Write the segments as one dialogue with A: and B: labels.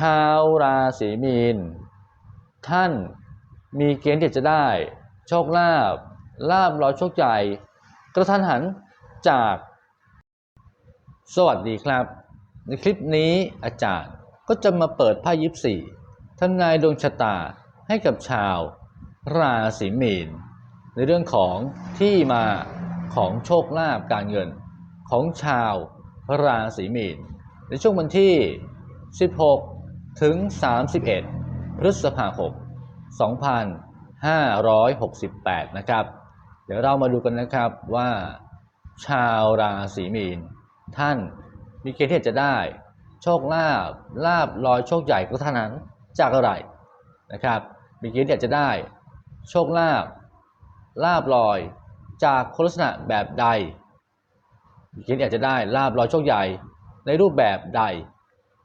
A: ชาวราศีมีน ท่านมีเกณฑ์ที่จะได้ โชคลาภลาบร้อยโชคใหญ่กระทันหันจากสวัสดีครับ ในคลิปนี้อาจารย์ก็จะมาเปิดไพ่ยิปซีทำนายดวงชะตาให้กับชาวราศีมีน ในเรื่องของที่มาของโชคลาภการเงินของชาวราศีมีน ในช่วงวันที่ 16 ถึง 31 พฤษภาคม 2568 นะครับ เดี๋ยวเรามาดูกันนะครับว่า ชาวราศีมีน ท่านมีเกณฑ์ที่จะได้ โชคลาภลาบลอยโชคใหญ่ก็เท่านั้นจากอะไรนะครับ มีเกณฑ์ที่จะได้ โชคลาภลาบลอยจากคุณลักษณะแบบใดมีเกณฑ์ที่จะได้ลาบลอยโชคใหญ่ในรูปแบบใด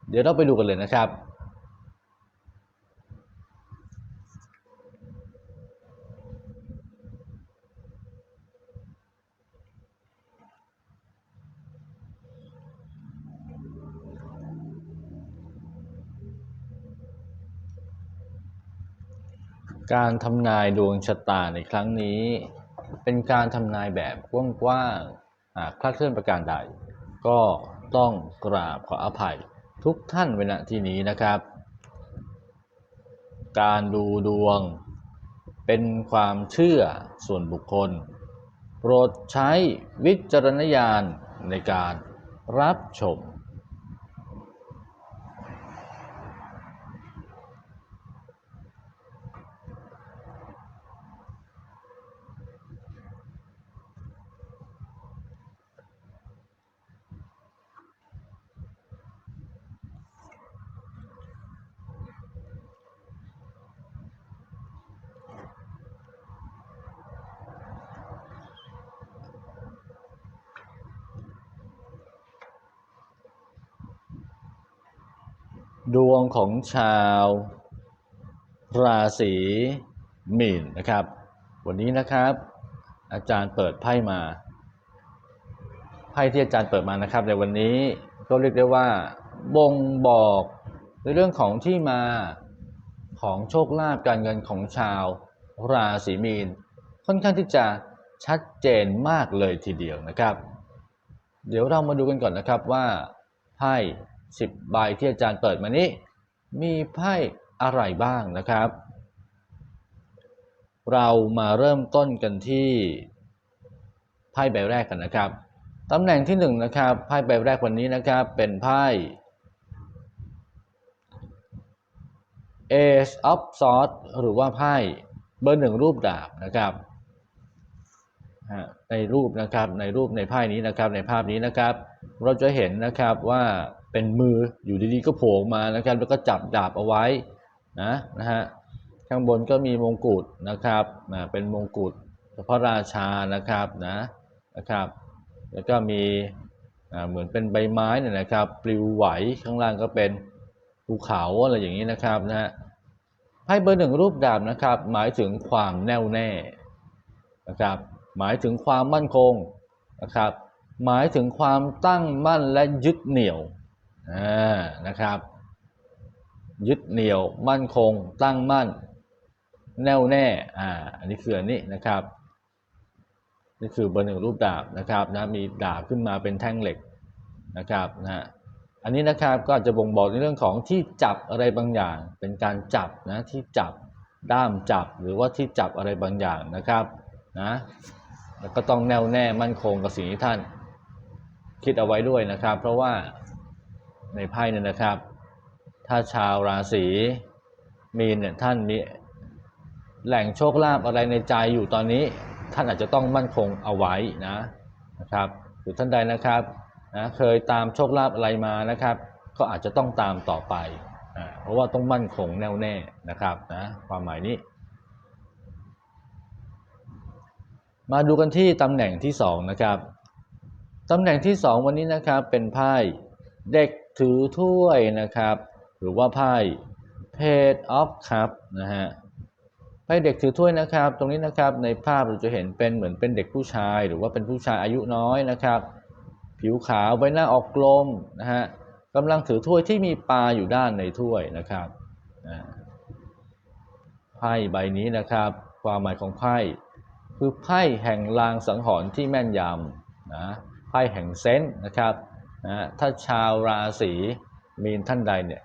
A: เดี๋ยวเราไปดูกันเลยนะครับ การทำนายดวงชะตาในครั้งนี้ เป็นการทำนายแบบกว้างๆหากคลาดเคลื่อนประการใด ก็ต้องกราบขออภัยทุกท่านเวณที่นี้นะครับ การดูดวง เป็นความเชื่อส่วนบุคคล โปรดใช้วิจารณญาณในการรับชม ดวงของชาวราศีมีนนะครับ วันนี้นะครับ อาจารย์เปิดไพ่มา ไพ่ที่อาจารย์เปิดมานะครับ ในวันนี้ก็เรียกได้ว่า บ่งบอกในเรื่องของที่มาของโชคลาภการเงินของชาวราศีมีน ค่อนข้างที่จะชัดเจนมากเลยทีเดียวนะครับ เดี๋ยวเรามาดูกันก่อนนะครับว่าไพ่ สิบใบที่อาจารย์เปิดมานี้ มีไพ่อะไรบ้างนะครับ เรามาเริ่มต้นกันที่ไพ่ใบแรกกันนะครับตำแหน่งที่หนึ่งนะครับไพ่ใบแรกวันนี้นะครับเป็นไพ่ Ace of Swords หรือว่าไพ่เบอร์หนึ่งรูปดาบนะครับในรูปนะครับในรูปในไพ่นี้นะครับในภาพนี้นะครับ เราจะเห็นนะครับว่า เป็นมืออยู่ดีๆก็โผล่มานะครับแล้วก็จับดาบเอาไว้นะนะฮะข้างบนก็มีมงกุฎนะครับอ่าเป็นมงกุฎพระราชานะครับนะนะครับ แล้วก็มีเหมือนเป็นใบไม้เนี่ยนะครับปลิวไหวข้างล่างก็เป็นภูเขาอะไรอย่างนี้นะครับนะฮะไพ่เบอร์หนึ่งรูปดาบนะครับ หมายถึงความแน่วแน่นะครับหมายถึงความมั่นคงนะครับ หมายถึงความตั้งมั่นและยึดเหนี่ยว นะครับ ยึดเหนี่ยวมั่นคง ตั้งมั่น แน่วแน่อ่าอันนี้คืออันนี้นะครับ นี่คือเบอร์หนึ่งรูปดาบนะครับนะมีดาบขึ้นมาเป็นแท่งเหล็กนะครับนะฮะอันนี้นะครับก็อาจจะบ่งบอกในเรื่องของที่จับอะไรบางอย่าง เป็นการจับนะที่จับด้ามจับหรือว่าที่จับอะไรบางอย่างนะครับนะแล้วก็ต้องแน่วแน่มั่นคงกับสิ่งที่ท่านคิดเอาไว้ด้วยนะครับ เพราะว่า ในไพ่เนี่ยนะครับ ถ้าชาวราศีมีนเนี่ยท่านมีแหล่งโชคลาภอะไรในใจอยู่ตอนนี้ ท่านอาจจะต้องมั่นคงเอาไว้นะนะครับหรือท่านใดนะครับนะเคยตามโชคลาภอะไรมานะครับ ก็อาจจะต้องตามต่อไปอ่าเพราะว่าต้องมั่นคงแน่วแน่นะครับนะความหมายนี้ มาดูกันที่ตำแหน่งที่สองนะครับตำแหน่งที่สองวันนี้นะครับเป็นไพ่เด็ก ถือถ้วยนะครับ หรือว่าไพ่ Page of Cup นะฮะไพ่เด็กถือถ้วยนะครับ ตรงนี้นะครับในภาพเราจะเห็นเป็นเหมือนเป็นเด็กผู้ชาย หรือว่าเป็นผู้ชายอายุน้อยนะครับ ผิวขาวใบหน้าออกกลมนะฮะกำลังถือถ้วยที่มีปลาอยู่ด้านในถ้วยนะครับไพ่ใบนี้นะครับ ความหมายของไพ่คือไพ่แห่งลางสังหรณ์ที่แม่นยำนะไพ่แห่งเซนส์นะครับ นะถ้าชาวราศีมีนท่านใดเนี่ย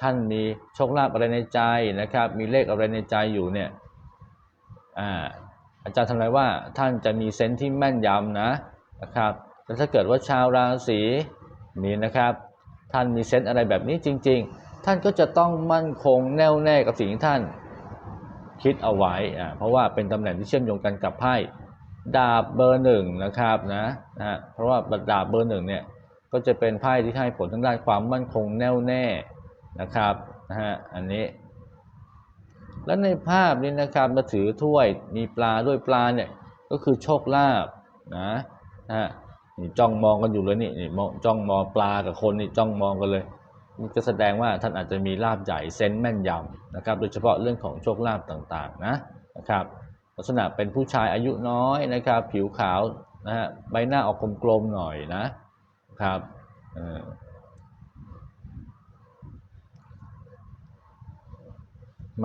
A: ท่านมีโชคลาภอะไรในใจนะครับ มีเลขอะไรในใจอยู่เนี่ยอ่าอาจารย์ทำนายว่าท่านจะมีเซนส์ที่แม่นยำนะนะครับแต่ถ้าเกิดว่าชาวราศีมีนนะครับ ท่านมีเซนส์อะไรแบบนี้จริง ๆ ท่านก็จะต้องมั่นคงแน่วแน่กับสิ่งที่ท่านคิดเอาไว้อ่าเพราะว่าเป็นตำแหน่งที่เชื่อมโยงกันกับไพ่ดาบเบอร์หนึ่งนะครับนะนะฮะเพราะว่าดาบเบอร์หนึ่งเนี่ย ก็จะเป็นไพ่ที่ให้ผลทางด้านความมั่นคงแน่วแน่นะครับนะฮะอันนี้ แล้วในภาพนี้นะครับมาถือถ้วยมีปลาด้วยปลาเนี่ยก็คือโชคลาภนะนะฮะนี่จ้องมองกันอยู่เลยนี่นี่มองจ้องมองปลากับคนนี่จ้องมองกันเลยนี่ก็แสดงว่าท่านอาจจะมีลาบใหญ่เซนแม่นยำนะครับ โดยเฉพาะเรื่องของโชคลาภต่างๆนะนะครับลักษณะเป็นผู้ชายอายุน้อยนะครับ ผิวขาวนะฮะใบหน้าออกกลมๆหน่อยนะ ครับ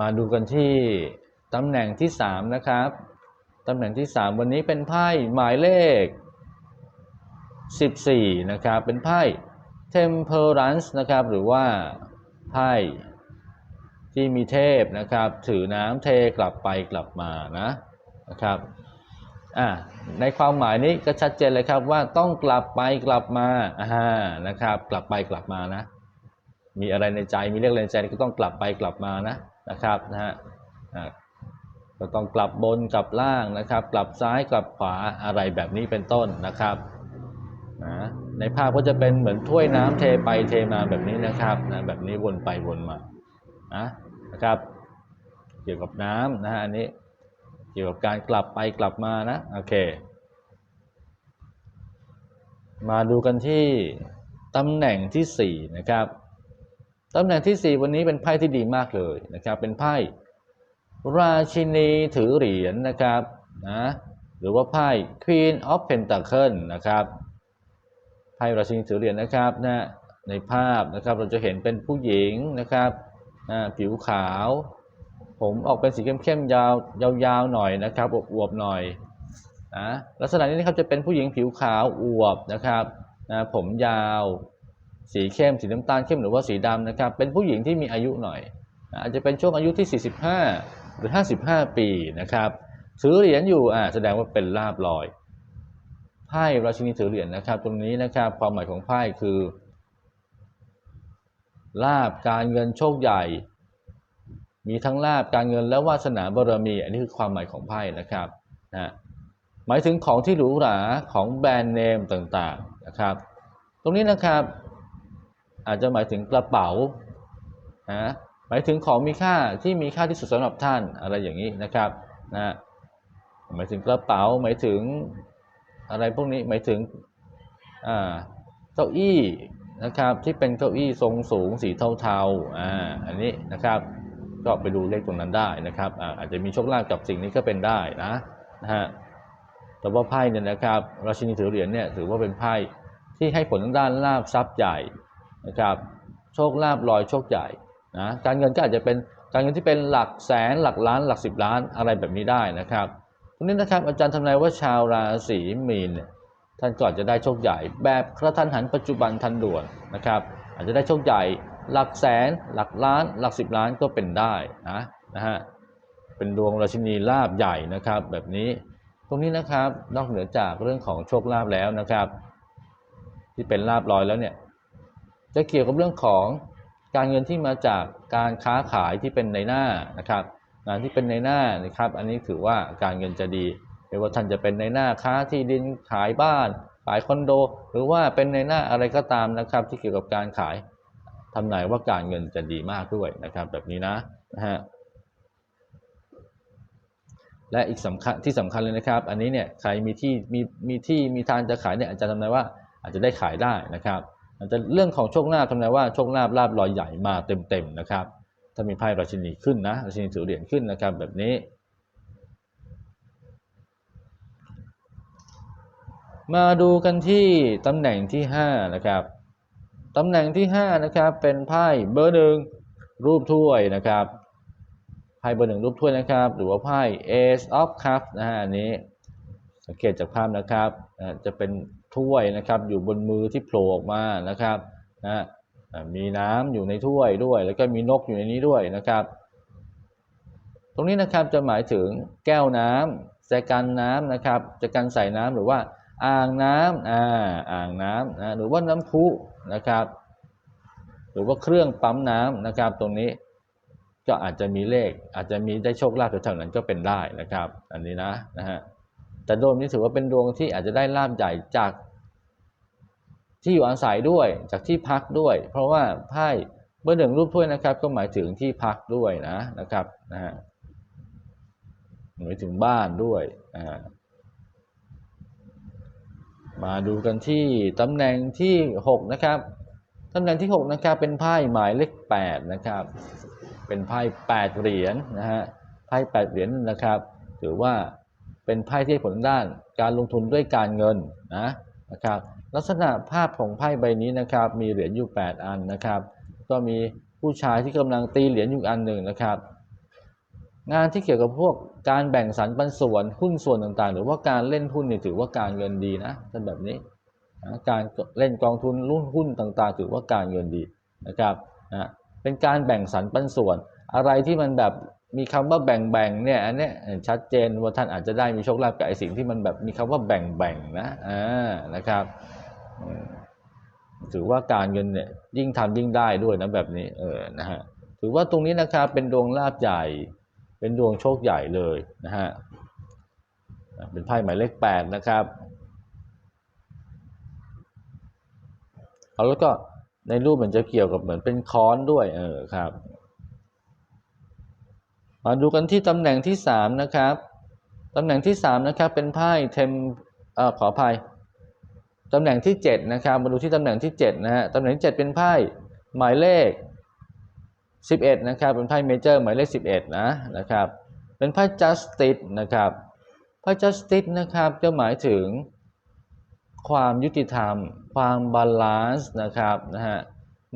A: มาดูกันที่ตำแหน่งที่สามนะครับตำแหน่งที่สามวันนี้เป็นไพ่หมายเลข14นะครับ เป็นไพ่ Temperance นะครับ หรือว่าไพ่ที่มีเทพนะครับ ถือน้ำเทกลับไปกลับมานะนะครับ ในความหมายนี้ก็ชัดเจนเลยครับว่าต้องกลับไปกลับมาอ่านะครับ กลับไปกลับมานะ มีอะไรในใจมีเรื่องอะไรในใจก็ต้องกลับไปกลับมานะนะครับนะฮะก็ต้องกลับบนกลับล่างนะครับ กลับซ้ายกลับขวาอะไรแบบนี้เป็นต้นนะครับนะในภาพก็จะเป็นเหมือนถ้วยน้ำเทไปเทมาแบบนี้นะครับนะแบบนี้วนไปวนมานะนะครับ เกี่ยวกับน้ำนะฮะอันนี้ กี่ยวกับการกลับไปกลับมานะ โอเค มาดูกันที่ตำแหน่งที่สี่นะครับตำแหน่งที่สี่วันนี้เป็นไพ่ที่ดีมากเลยนะครับ เป็นไพ่ราชินีถือเหรียญนะครับนะหรือว่าไพ่ Queen of Pentacle นะครับไพ่ราชินีถือเหรียญนะครับนะในภาพนะครับเราจะเห็นเป็นผู้หญิงนะครับนะผิวขาว ผมออกเป็นสีเข้มๆยาวยาวๆหน่อยนะครับอวบๆหน่อยนะลักษณะนี้นะครับจะเป็นผู้หญิงผิวขาวอวบนะครับนะผมยาว สีเข้มสีน้ำตาลเข้มหรือว่าสีดำนะครับเป็นผู้หญิงที่มีอายุหน่อยนะอาจจะเป็นช่วงอายุที่ 45 หรือ 55 ปีนะครับถือเหรียญอยู่อ่าแสดงว่าเป็นลาบลอยไพ่ราชินีถือเหรียญนะครับ ตรงนี้นะครับความหมายของไพ่คือลาบการเงินโชคใหญ่ มีทั้งลาบการเงินและวาสนาบารมี อันนี้คือความหมายของไพ่นะครับนะหมายถึงของที่หรูหราของแบรนด์เนมต่างๆนะครับ ตรงนี้นะครับ อาจจะหมายถึงกระเป๋านะหมายถึงของมีค่าที่มีค่าที่สุดสำหรับท่านอะไรอย่างนี้นะครับนะหมายถึงกระเป๋าหมายถึงอะไรพวกนี้หมายถึงอ่าเก้าอี้นะครับที่เป็นเก้าอี้ทรงสูงสีเทาๆอ่าอันนี้นะครับ ก็ไปดูเลขตรงนั้นได้นะครับอาจจะมีโชคลาภกับสิ่งนี้ก็เป็นได้นะนะฮะแต่ว่าไพ่เนี่ยนะครับราชินีถือเหรียญเนี่ยถือว่าเป็นไพ่ที่ให้ผลทางด้านลาบทรัพย์ใหญ่นะครับโชคลาภลอยโชคใหญ่นะการเงินก็อาจจะเป็นการเงินที่เป็นหลักแสนหลักล้านหลักสิบล้านอะไรแบบนี้ได้นะครับตรงนี้นะครับอาจารย์ทำนายว่าชาวราศีมีนท่านก็อาจจะได้โชคใหญ่ แบบกระทันหันปัจจุบันทันด่วนนะครับ อาจจะได้โชคใหญ่ หลักแสนหลักล้าน หลักสิบล้านก็เป็นได้นะนะฮะเป็นดวงราชินีลาบใหญ่นะครับ แบบนี้ตรงนี้นะครับนอกเหนือจากเรื่องของโชคลาภแล้วนะครับ ที่เป็นลาบลอยแล้วเนี่ยจะเกี่ยวกับเรื่องของการเงินที่มาจากการค้าขายที่เป็นในหน้านะครับงานที่เป็นในหน้านะครับ อันนี้ถือว่าการเงินจะดีไม่ว่าท่านจะเป็นในหน้าค้าที่ดินขายบ้านขายคอนโด หรือว่าเป็นในหน้าอะไรก็ตามนะครับ ที่เกี่ยวกับการขาย ทำนายว่าการเงินจะดีมากด้วยนะครับ แบบนี้นะนะฮะและอีกสำคัญที่สำคัญเลยนะครับ อันนี้เนี่ยใครมีที่มีมีที่มีทางจะขายเนี่ยอาจจะทำนายว่าอาจจะได้ขายได้นะครับอาจจะเรื่องของโชคลาภทำนายว่าโชคลาภลาบลอยใหญ่มาเต็มๆนะครับ ถ้ามีไพ่ราชินีขึ้นนะราชินีถือเหรียญขึ้นนะครับ แบบนี้ มาดูกันที่ตำแหน่งที่ 5 นะครับ ตำแหน่งที่ห้านะครับเป็นไพ่เบอร์หนึ่งรูปถ้วยนะครับไพ่เบอร์หนึ่งรูปถ้วยนะครับ หรือว่าไพ่ Ace of Cups นะฮะอันนี้สังเกตจากภาพนะครับจะเป็นถ้วยนะครับอยู่บนมือที่โผล่ออกมานะครับนะมีน้ำอยู่ในถ้วยด้วย แล้วก็มีนกอยู่ในนี้ด้วยนะครับ ตรงนี้นะครับจะหมายถึงแก้วน้ำแจกันน้ำนะครับแจกันใส่น้ำหรือว่าอ่างน้ำอ่าอ่างน้ำนะหรือว่าน้ำพุ นะครับ หรือว่าเครื่องปั๊มน้ำนะครับ ตรงนี้ก็อาจจะมีเลข อาจจะมีได้โชคลาภแถวๆนั้นก็เป็นได้นะครับ อันนี้นะนะฮะแต่โดมนี้ถือว่าเป็นดวงที่อาจจะได้ลาบใหญ่จากที่อยู่อาศัยด้วยจากที่พักด้วย เพราะว่าไพ่เบอร์หนึ่งรูปถ้วยนะครับ ก็หมายถึงที่พักด้วยนะนะครับนะฮะหมายถึงบ้านด้วยอ่า มาดูกันที่ตำแหน่งที่หกนะครับตำแหน่งที่ 6 นะครับ เป็นไพ่หมายเลข8นะครับ เป็นไพ่8เหรียญนะฮะไพ่8เหรียญนะครับ ถือว่าเป็นไพ่ที่ผลด้านการลงทุนด้วยการเงินนะนะครับลักษณะภาพของไพ่ใบนี้นะครับ มีเหรียญอยู่ 8 อันนะครับ ก็มีผู้ชายที่กำลังตีเหรียญอยู่อันหนึ่งนะครับ งานที่เกี่ยวกับพวกการแบ่งสรรปันส่วนหุ้นส่วนต่างๆ หรือว่าการเล่นหุ้นนี่ถือว่าการเงินดีนะเป็นแบบนี้นะการเล่นกองทุนรุ่นหุ้นต่างๆ ถือว่าการเงินดีนะครับนะเป็นการแบ่งสรรปันส่วน อะไรที่มันแบบมีคำว่าแบ่งๆเนี่ยอันนี้ชัดเจนว่าท่านอาจจะได้มีโชคลาภกับไอ้สิ่งที่มันแบบมีคำว่าแบ่งๆนะอ่านะครับถือว่าการเงินเนี่ยยิ่งทำยิ่งได้ด้วยนะแบบนี้เออนะฮะถือว่าตรงนี้นะครับเป็นดวงลาภใหญ่ เป็นดวงโชคใหญ่เลยนะฮะเป็นไพ่หมายเลขแปดนะครับเอาแล้วก็ในรูปมันจะเกี่ยวกับเหมือนเป็นค้อนด้วยเออครับ มาดูกันที่ตำแหน่งที่สามนะครับตำแหน่งที่สามนะครับเป็นไพ่เทมเอ่อขออภัยตำแหน่งที่เจ็ดนะครับมาดูที่ตำแหน่งที่เจ็ดนะฮะตำแหน่งที่เจ็ดเป็นไพ่หมายเลข สิบเอ็ดนะครับเป็นไพ่เมเจอร์หมายเลขสิบเอ็ดนะนะครับเป็นไพ่ justice นะครับไพ่ justice นะครับจะหมายถึงความยุติธรรม ความบาลานซ์นะครับนะฮะ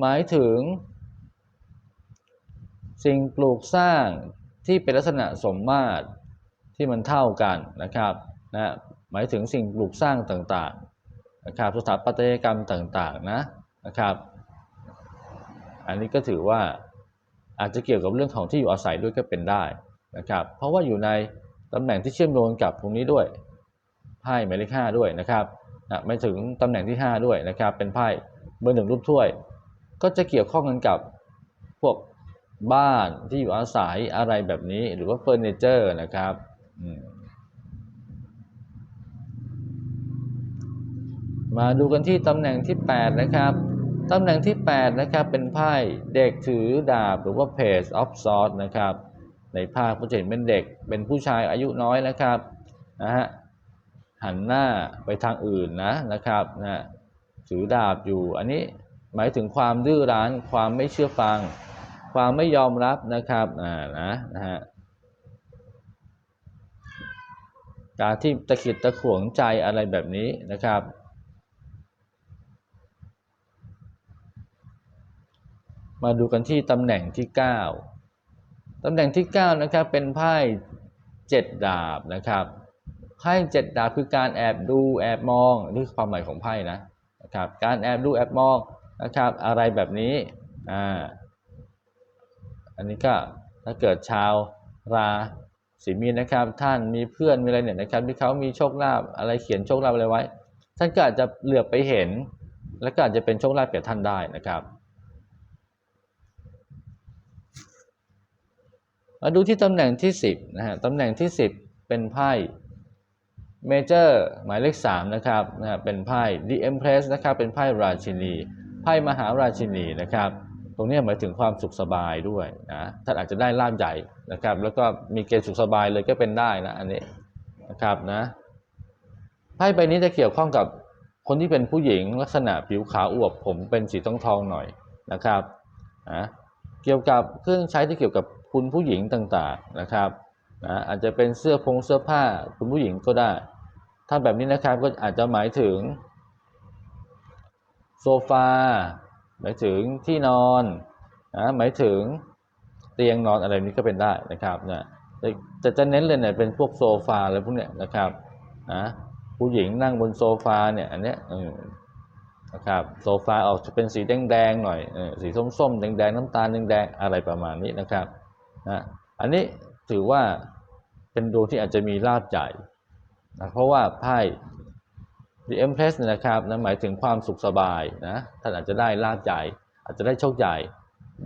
A: หมายถึง สิ่งปลูกสร้างที่เป็นลักษณะสมมาตรที่มันเท่ากันนะครับนะหมายถึงสิ่งปลูกสร้างต่างๆนะครับสถาปัตยกรรมต่างๆนะนะครับ อันนี้ก็ถือว่า อาจจะเกี่ยวกับเรื่องของที่อยู่อาศัยด้วยก็เป็นได้นะครับเพราะว่าอยู่ในตำแหน่งที่เชื่อมโยงกับตรงนี้ด้วยไพ่หมายเลขห้าด้วยนะครับนะไม่ถึงตำแหน่งที่ 5 ด้วยนะครับ เป็นไพ่เบอร์หนึ่งรูปถ้วย ก็จะเกี่ยวข้องกันกับพวกบ้านที่อยู่อาศัยอะไรแบบนี้หรือว่าเฟอร์นิเจอร์นะครับมมาดูกันที่ตำแหน่งที่ 8 นะครับ ตำแหน่งที่ 8 นะครับเป็นไพ่เด็กถือดาบหรือว่า Page of Swords นะครับ ในภาพก็จะเห็นเป็นเด็กเป็นผู้ชายอายุน้อยนะครับนะฮะหันหน้าไปทางอื่นนะนะครับนะถือดาบอยู่อันนี้หมายถึงความดื้อรั้นความไม่เชื่อฟัง ความไม่ยอมรับนะครับอ่านะนะฮะการที่ตะขิดตะขวงใจอะไรแบบนี้นะครับ มาดูกันที่ตำแหน่งที่ 9ตำแหน่งที่9นะครับเป็นไพ่เจ็ดดาบนะครับไพ่เจ็ดดาบคือการแอบดูแอบมองนี่คือความหมายของไพ่นะนะครับการแอบดูแอบมองนะครับอะไรแบบนี้อ่าอันนี้ก็ถ้าเกิดชาวราศีมีนนะครับ ท่านมีเพื่อนมีอะไรเนี่ยนะครับที่เขามีโชคลาภอะไรเขียนโชคลาภอะไรไว้ ท่านก็อาจจะเหลือบไปเห็น แล้วก็อาจจะเป็นโชคลาภแก่ท่านได้นะครับ มาดูที่ตำแหน่งที่ 10นะฮะตำแหน่งที่ 10 เป็นไพ่เมเจอร์หมายเลข3นะครับนะฮะเป็นไพ่ The Empress นะครับเป็นไพ่ราชินี ไพ่มหาราชินีนะครับ ตรงนี้หมายถึงความสุขสบายด้วยนะท่านอาจจะได้ลาบใหญ่นะครับ แล้วก็มีเกณฑ์สุขสบายเลยก็เป็นได้นะอันนี้นะครับนะไพ่ใบนี้จะเกี่ยวข้องกับคนที่เป็นผู้หญิงลักษณะผิวขาวอวบผมเป็นสีทองทองหน่อยนะครับนะเกี่ยวกับเครื่องใช้ที่เกี่ยวกับ คุณผู้หญิงต่างๆนะครับนะอาจจะเป็นเสื้อพงเสื้อผ้าคุณผู้หญิงก็ได้ ถ้าแบบนี้นะครับก็อาจจะหมายถึงโซฟาหมายถึงที่นอนนะหมายถึงเตียงนอนอะไรนี้ก็เป็นได้นะครับนะแต่แต่จะเน้นเลยเนี่ยเป็นพวกโซฟาอะไรพวกเนี้ยนะครับนะผู้หญิงนั่งบนโซฟาเนี่ยอันเนี้ยนะครับโซฟาออกจะเป็นสีแดงๆหน่อยสีส้มๆแดงๆน้ำตาลแดงๆอะไรประมาณนี้นะครับ นะอันนี้ถือว่าเป็นดวงที่อาจจะมีลาภใหญ่นะเพราะว่าไพ่ The Empress นยนะครับนะหมายถึงความสุขสบายนะท่านอาจจะได้ลาภใหญ่ อาจจะได้โชคใหญ่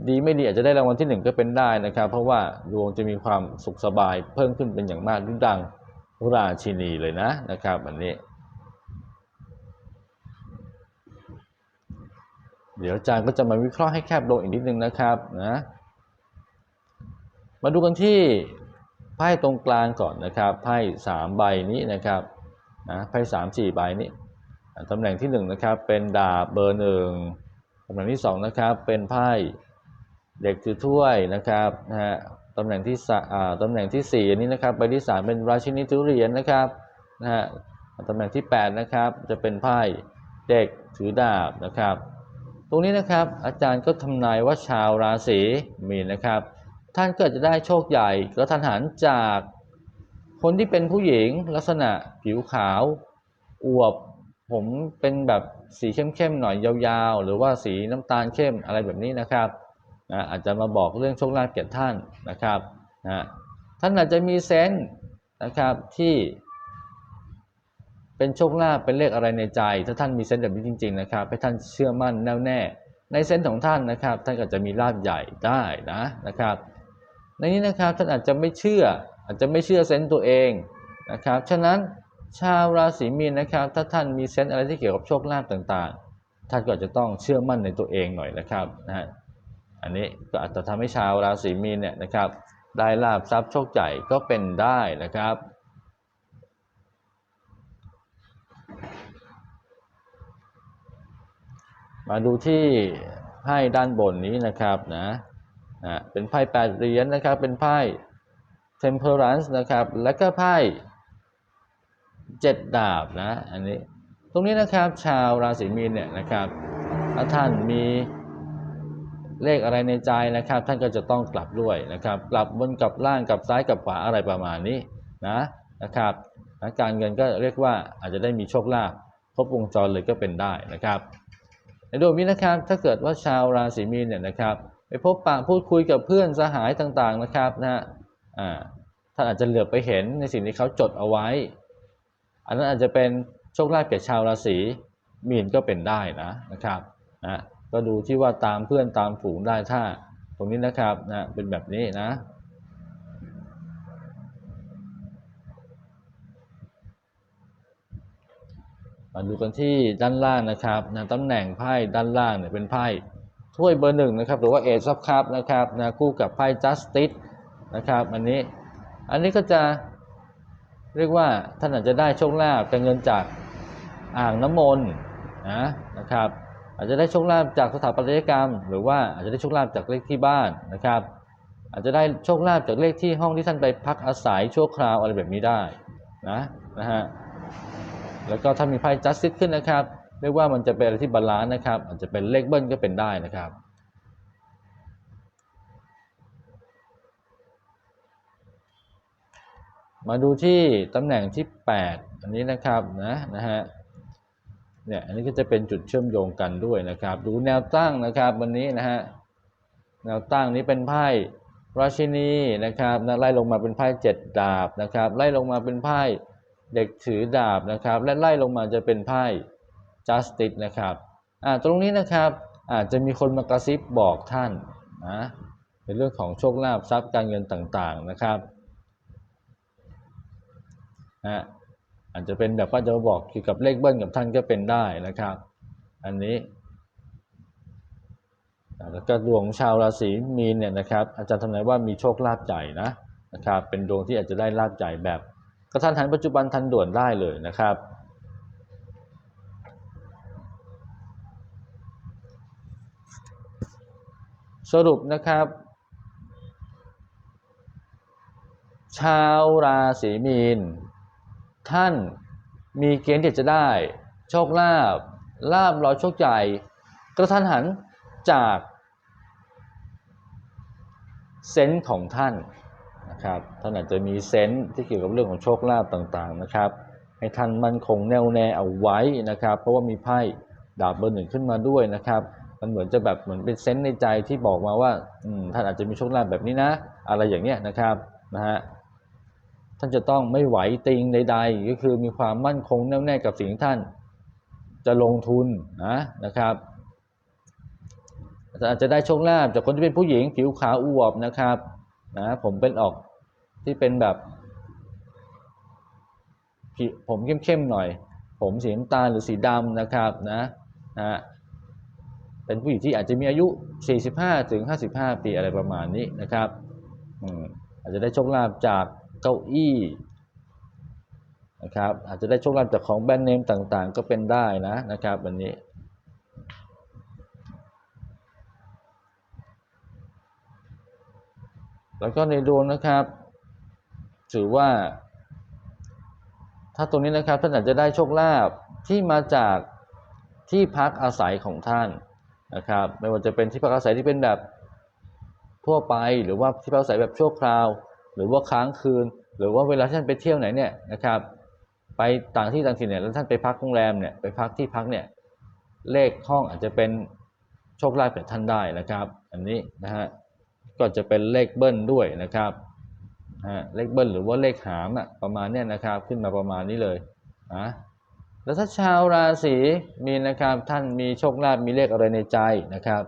A: ดีไม่ดีอาจจะได้รางวัลที่หนึ่งก็เป็นได้นะครับ เพราะว่าดวงจะมีความสุขสบายเพิ่มขึ้นเป็นอย่างมากดุดังราชินีเลยนะนะครับอันนี้ เดี๋ยวอาจารย์ก็จะมาวิเคราะห์ให้แคบลงอีกนิดนึงนะครับนะ มาดูกันที่ไพ่ตรงกลางก่อนนะครับไพ่สามใบนี้นะครับนะไพ่สามสี่ใบนี้ตำแหน่งที่หนึ่งนะครับเป็นดาบเบอร์หนึ่งตำแหน่งที่สองนะครับเป็นไพ่เด็กถือถ้วยนะครับนะฮะตำแหน่งที่สาอ่าตำแหน่งที่สี่อันนี้นะครับใบที่สามเป็นราชินีถือเรียญนะครับนะฮะตำแหน่งที่แปดนะครับจะเป็นไพ่เด็กถือดาบนะครับ ตรงนี้นะครับอาจารย์ก็ทำนายว่าชาวราศีมีนนะครับ ท่านก็จะได้โชคใหญ่กระทันหันจากคนที่เป็นผู้หญิงลักษณะผิวขาว อวบ ผมเป็นแบบสีเข้มๆหน่อยยาวๆ หรือว่าสีน้ำตาลเข้มอะไรแบบนี้นะครับนะอาจจะมาบอกเรื่องโชคลาภแก่ท่านนะครับนะท่านอาจจะมีเซนส์นะครับที่ เป็นโชคลาภเป็นเลขอะไรในใจ ถ้าท่านมีเซนส์แบบนี้จริง ๆ นะครับ ให้ท่านเชื่อมั่นแน่วแน่ ในเซนส์ของท่านนะครับ ท่านก็จะมีลาภใหญ่ได้นะนะครับ ในนี้นะครับท่านอาจจะไม่เชื่อ อาจจะไม่เชื่อเซนส์ตัวเองนะครับฉะนั้นชาวราศีมีนนะครับ ถ้าท่านมีเซนส์อะไรที่เกี่ยวกับโชคลาภต่างๆ ท่านก็จะต้องเชื่อมั่นในตัวเองหน่อยนะครับนะฮะอันนี้ก็อาจจะทำให้ชาวราศีมีนเนี่ยนะครับได้ลาภทรัพย์โชคใหญ่ก็เป็นได้นะครับ มาดูที่ไพ่ด้านบนนี้นะครับนะ นะเป็นไพ่แปดเหรียญนะครับ เป็นไพ่ temperance นะครับ แล้วก็ไพ่เจ็ดดาบนะ อันนี้ ตรงนี้นะครับชาวราศีมีนเนี่ยนะครับถ้าท่านมีเลขอะไรในใจนะครับ ท่านก็จะต้องกลับด้วยนะครับ กลับบนกลับล่างกลับซ้ายกลับขวาอะไรประมาณนี้นะนะครับนะการเงินก็เรียกว่าอาจจะได้มีโชคลาภครบวงจรเลยก็เป็นได้นะครับ ในดวงนี้นะครับถ้าเกิดว่าชาวราศีมีนเนี่ยนะครับ ไปพบปะพูดคุยกับเพื่อนสหายต่างๆนะครับนะฮะท่านอาจจะเหลือบไปเห็นในสิ่งที่เขาจดเอาไว้ อันนั้นอาจจะเป็นโชคลาภแก่ชาวราศีมีนก็เป็นได้นะนะครับนะก็ดูที่ว่าตามเพื่อนตามฝูงได้ถ้าตรงนี้นะครับนะเป็นแบบนี้นะมาดูกันที่ด้านล่างนะครับนะตำแหน่งไพ่ด้านล่างเนี่ยเป็นไพ่ ถ้วยเบอร์หนึ่งนะครับหรือว่าเอซับคัพนะครับนะคู่กับไพ่จัสติสนะครับอันนี้อันนี้ก็จะเรียกว่าท่านอาจจะได้โชคลาภการเงินจากอ่างน้ำมนต์นะนะครับอาจจะได้โชคลาภจากสถาปัตยกรรม หรือว่าอาจจะได้โชคลาภจากเลขที่บ้านนะครับ อาจจะได้โชคลาภจากเลขที่ห้องที่ท่านไปพักอาศัยชั่วคราวอะไรแบบนี้ได้นะนะฮะแล้วก็ถ้ามีไพ่จัสติสขึ้นนะครับ เรียกว่ามันจะเป็นอะไรที่บาลานซ์นะครับ อาจจะเป็นเลขเบิ้ลก็เป็นได้นะครับ มาดูที่ตำแหน่งที่ 8 อันนี้นะครับนะนะฮะเนี่ยอันนี้ก็จะเป็นจุดเชื่อมโยงกันด้วยนะครับ ดูแนวตั้งนะครับวันนี้นะฮะแนวตั้งนี้เป็นไพ่ราชินีนะครับนะไล่ลงมาเป็นไพ่เจ็ดดาบนะครับ ไล่ลงมาเป็นไพ่เด็กถือดาบนะครับ และไล่ลงมาจะเป็นไพ่ justice นะครับตรงนี้นะครับอาจจะมีคนมากระซิบบอกท่านนะในเรื่องของโชคลาภทรัพย์การเงินต่างๆนะครับนะอาจจะเป็นแบบว่าจะบอกเกี่ยวกับเลขเบิ้ลกับท่านก็เป็นได้นะครับ อันนี้แล้วก็ดวงของชาวราศีมีนเนี่ยนะครับ อาจารย์ทำนายว่ามีโชคลาภใหญ่นะนะครับ เป็นดวงที่อาจจะได้ลาภใหญ่แบบกระทันหันปัจจุบันทันด่วนได้เลยนะครับ สรุปนะครับ ชาวราศีมีน ท่านมีเกณฑ์ที่จะได้ โชคลาภลาบลอยโชคใหญ่กระทันหันจากเซนส์ของท่านนะครับท่านอาจจะมีเซนส์ที่เกี่ยวกับเรื่องของโชคลาภต่างๆนะครับ ให้ท่านมั่นคงแน่วแน่เอาไว้นะครับ เพราะว่ามีไพ่ดาบเบอร์หนึ่งขึ้นมาด้วยนะครับ มันเหมือนจะแบบเหมือนเป็นเซนส์ในใจที่บอกมาว่าอืท่านอาจจะมีโชคลาภแบบนี้นะ อะไรอย่างเงี้ยนะครับนะฮะท่านจะต้องไม่ไหวติงใดๆก็คือมีความมั่นคงแน่วแน่กับสิ่งที่ท่านจะลงทุนนะนะครับอาจจะได้โชคลาภจากคนที่เป็นผู้หญิงผิวขาวอวบนะครับนะผมเป็นออกที่เป็นแบบผมเข้มๆหน่อย ผมสีน้ำตาลหรือสีดำนะครับนะนะ เป็นผู้หญิงที่อาจจะมีอายุ 45ถึง55 ปีอะไรประมาณนี้นะครับอืมอาจจะได้โชคลาภจากเก้าอี้นะครับอาจจะได้โชคลาภจากของแบรนด์เนมต่างๆ ก็เป็นได้นะนะครับวันนี้แล้วก็ในดวงนะครับ ถือว่า ถ้าตรงนี้นะครับท่านอาจจะได้โชคลาภที่มาจากที่พักอาศัยของท่าน นะครับไม่ว่าจะเป็นที่พักอาศัยที่เป็นแบบทั่วไปหรือว่าที่พักอาศัยแบบชั่วคราว หรือว่าค้างคืน หรือว่าเวลาท่านไปเที่ยวไหนเนี่ยนะครับ ไปต่างที่ต่างถิ่นเนี่ยแล้วท่านไปพักโรงแรมเนี่ยไปพักที่พักเนี่ยเลขห้องอาจจะเป็นโชคลาภแก่ท่านได้นะครับ อันนี้นะฮะก็จะเป็นเลขเบิ้ลด้วยนะครับฮะเลขเบิ้ลหรือว่าเลขหามอะประมาณเนี้ยนะครับ ขึ้นมาประมาณนี้เลยนะ แล้วถ้าชาวราศีมีนนะครับ ท่านมีโชคลาภมีเลขอะไรในใจนะครับ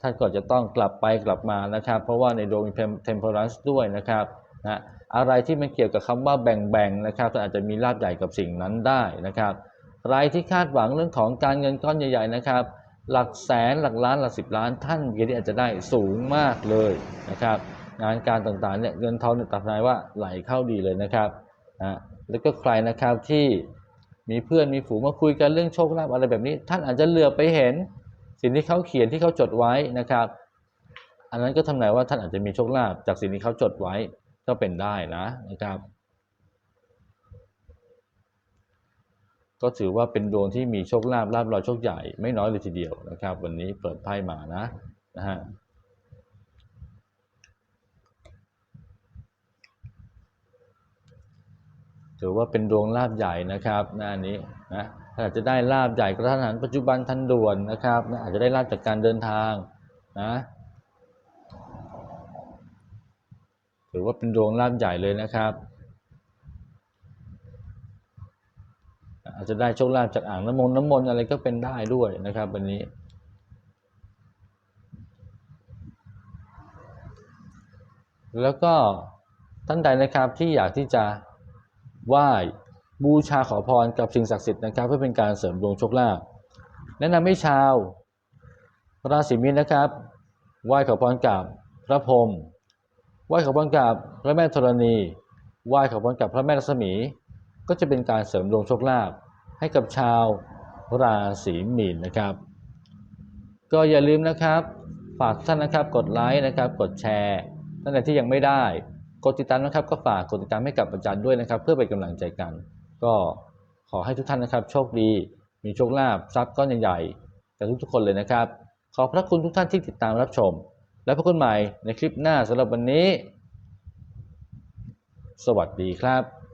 A: ท่านก็จะต้องกลับไปกลับมานะครับ เพราะว่าในดวงมีเทมเพอรันซ์ด้วยนะครับนะอะไรที่มันเกี่ยวกับคำว่าแบ่งๆนะครับท่านอาจจะมีลาภใหญ่กับสิ่งนั้นได้นะครับใครที่คาดหวังเรื่องของการเงินก้อนใหญ่ ๆนะครับ หลักแสนหลักล้านหลักสิบล้าน ท่านเกณฑ์อาจจะได้สูงมากเลยนะครับ งานการต่างๆเนี่ยเงินทองเนี่ยตัดนายว่าไหลเข้าดีเลยนะครับนะแล้วก็ใครนะครับที่ มีเพื่อนมีฝูงมาคุยกันเรื่องโชคลาภอะไรแบบนี้ ท่านอาจจะเหลือไปเห็น สิ่งที่เขาเขียนที่เขาจดไว้นะครับ อันนั้นก็ทำนายว่าท่านอาจจะมีโชคลาภจากสิ่งที่เขาจดไว้ก็เป็นได้นะนะครับ ก็ถือว่าเป็นดวงที่มีโชคลาภลาภลอยโชคใหญ่ไม่น้อยเลยทีเดียวนะครับ วันนี้เปิดไพ่มานะนะฮะ ถือว่าเป็นดวงลาภใหญ่นะครับหน้านี้นะท่านอาจจะได้ลาภใหญ่กระทันหันปัจจุบันทันด่วนนะครับนะอาจจะได้ลาภจากการเดินทางนะถือว่าเป็นดวงลาภใหญ่เลยนะครับ อาจจะได้โชคลาภจากอ่างน้ำมนต์น้ำมนต์อะไรก็เป็นได้ด้วยนะครับวันนี้แล้วก็ท่านใดนะครับที่อยากที่จะ ไหว้บูชาขอพรกับสิ่งศักดิ์สิทธิ์นะครับ เพื่อเป็นการเสริมดวงโชคลาภแนะนำให้ชาวราศีมีนนะครับไหว้ขอพรกับพระพรหมไหว้ขอพรกับพระแม่ธรณีไหว้ขอพรกับพระแม่รัศมี ก็จะเป็นการเสริมดวงโชคลาภให้กับชาวราศีมีนนะครับ ก็อย่าลืมนะครับ ฝากท่านนะครับกดไลค์นะครับ กดแชร์ท่านใดที่ยังไม่ได้ กดติดตามนะครับก็ฝากกดติดตามให้กับอาจารย์ด้วยนะครับ เพื่อเป็นกำลังใจกัน ก็ขอให้ทุกท่านนะครับ โชคดี มีโชคลาภทรัพย์ก้อนใหญ่ๆกับทุกๆคนเลยนะครับ ขอบพระคุณทุกท่านที่ติดตามรับชม และพบกันใหม่ในคลิปหน้าสำหรับวันนี้ สวัสดีครับ